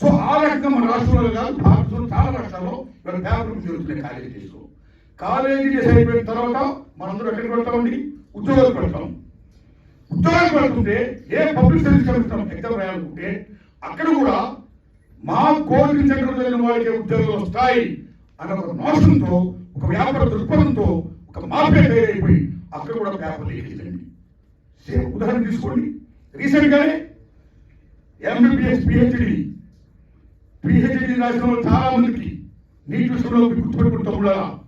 So ఆ రకంగా మన రాష్ట్రంలో కాదు భారతంలో చాలా రాష్ట్రాల్లో ఇక్కడ పేపర్ జరుగుతున్నాయి కాలేజీలో కాలేజీ డేస్ అయిపోయిన తర్వాత మనందరూ ఎక్కడికి వెళ్తామండి ఉద్యోగాలు పెడతాం ఉద్యోగాలు పెడుతుంటే ఏ పబ్లిక్ సర్వీస్ కలుగుతాం ఎగ్జామ్ రాయాలనుకుంటే అక్కడ కూడా మా కోచింగ్ సెంటర్ జరిగిన వాళ్ళకి ఉద్యోగాలు వస్తాయి అన్న ఒక నోషంతో ఒక వ్యాపార దృక్పథంతో ఒక మాఫియా తయారైపోయి అక్కడ కూడా పేపర్లు లీకేజండి సేమ్ ఉదాహరణ తీసుకోండి. రీసెంట్గానే ఎంబీబీఎస్ పిహెచ్డి పిహెచ్డి రాష్ట్రంలో చాలా మందికి నీటి విషయంలో మీరు గుర్తుపెట్టుకుంటాం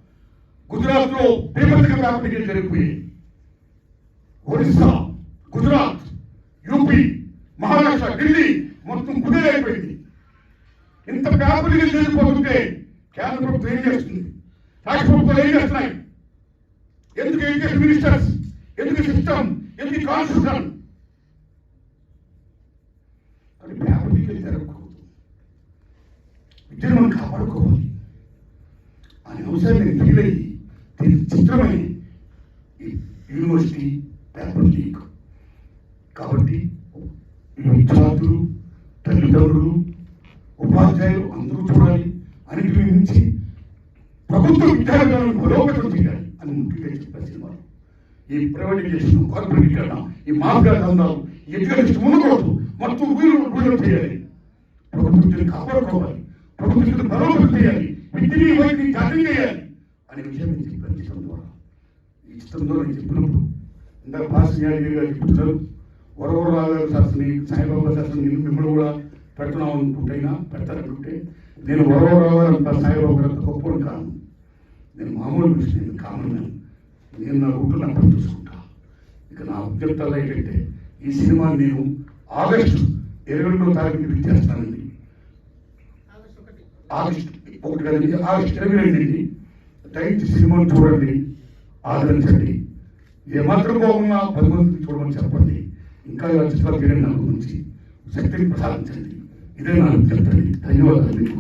గుజరాత్లో బీభత్సక పేపర్ జరిగిపోయాయి. ఒరిస్సా గుజరాత్ యూపీ మహారాష్ట్ర ఢిల్లీ మొత్తం కుదేరైపోయింది ఇంత పేపర్ జరిగిపోతుంటే కేంద్ర ప్రభుత్వం ఏం చేస్తుంది? రాష్ట్ర ప్రభుత్వాలు ఏం చేస్తున్నాయి? ఎందుకు ఎడ్యుకేషన్ మినిస్టర్స్? ఎందుకు సిస్టమ్? ఎందుకు కాన్స్టిట్యూషన్? అది పేపర్ జరగకు. కాపాడుకోవాలి అనే అంశాన్ని నేను ఫీల్ అయ్యి దీని చిత్రమై యూనివర్సిటీ పేపర్ లీక్. కాబట్టి విద్యార్థులు తల్లిదండ్రులు ఉపాధ్యాయులు అందరూ చూడాలి అన్నిటి నుంచి ప్రభుత్వ విద్యార్థులను బలోపేతం చేయాలి అని ముఖ్యంగా చెప్పారు సినిమాలో. ఈ ప్రైవేటైజేషన్ కార్పొరేటీకరణ ఈ మాఫియా దందాలు ఈ ఎడ్యుకేషన్ ఉండకూడదు మొత్తం వీళ్ళు చేయాలి. ప్రభుత్వం కాపాడుకోవాలి. ప్రభుత్వం విద్యను బలోపేతం చేయాలి. విద్యని వైద్యుని జాతీయం చేయాలి. అనే విషయం నేను చెప్పాను చిత్రం ద్వారా. ఈ చిత్రం ద్వారా నేను చెప్పినప్పుడు ఇందాక భాష న్యాయగిరి గారు చెప్తున్నారు. వరవరరావు గారు శాస్త్రి సాయిబాబా శాస్త్రి నేను మిమ్మల్ని కూడా పెడుతున్నాం అనుకుంటైనా పెడతారనుకుంటే నేను వరవరరావు గారు అంత సాయిబాబా గారు అంత గొప్ప కాను. నేను మామూలు మనిషి నేను కామన్ నేను నా గుంటలు అర్థం చూసుకుంటా. ఇక నా అభ్యర్థాలు ఏంటంటే ఈ సినిమా నేను ఆగస్టు ఇరవై రెండో తారీఖు రిలీజ్ ఆగస్ట్ ఒకటి కదండి ఆగస్ట్ ఇరవై రెండు టైట్ సినిమాను చూడండి ఆదరించండి. ఏమాత్రం బాగున్నా పది మందికి చూడమని చెప్పండి. ఇంకా ఇలా చిత్రాలు తీయడం నా గురించి శక్తిని ప్రసాదించండి. ఇదే నాకు చెప్తండి ధన్యవాదాలు మీకు.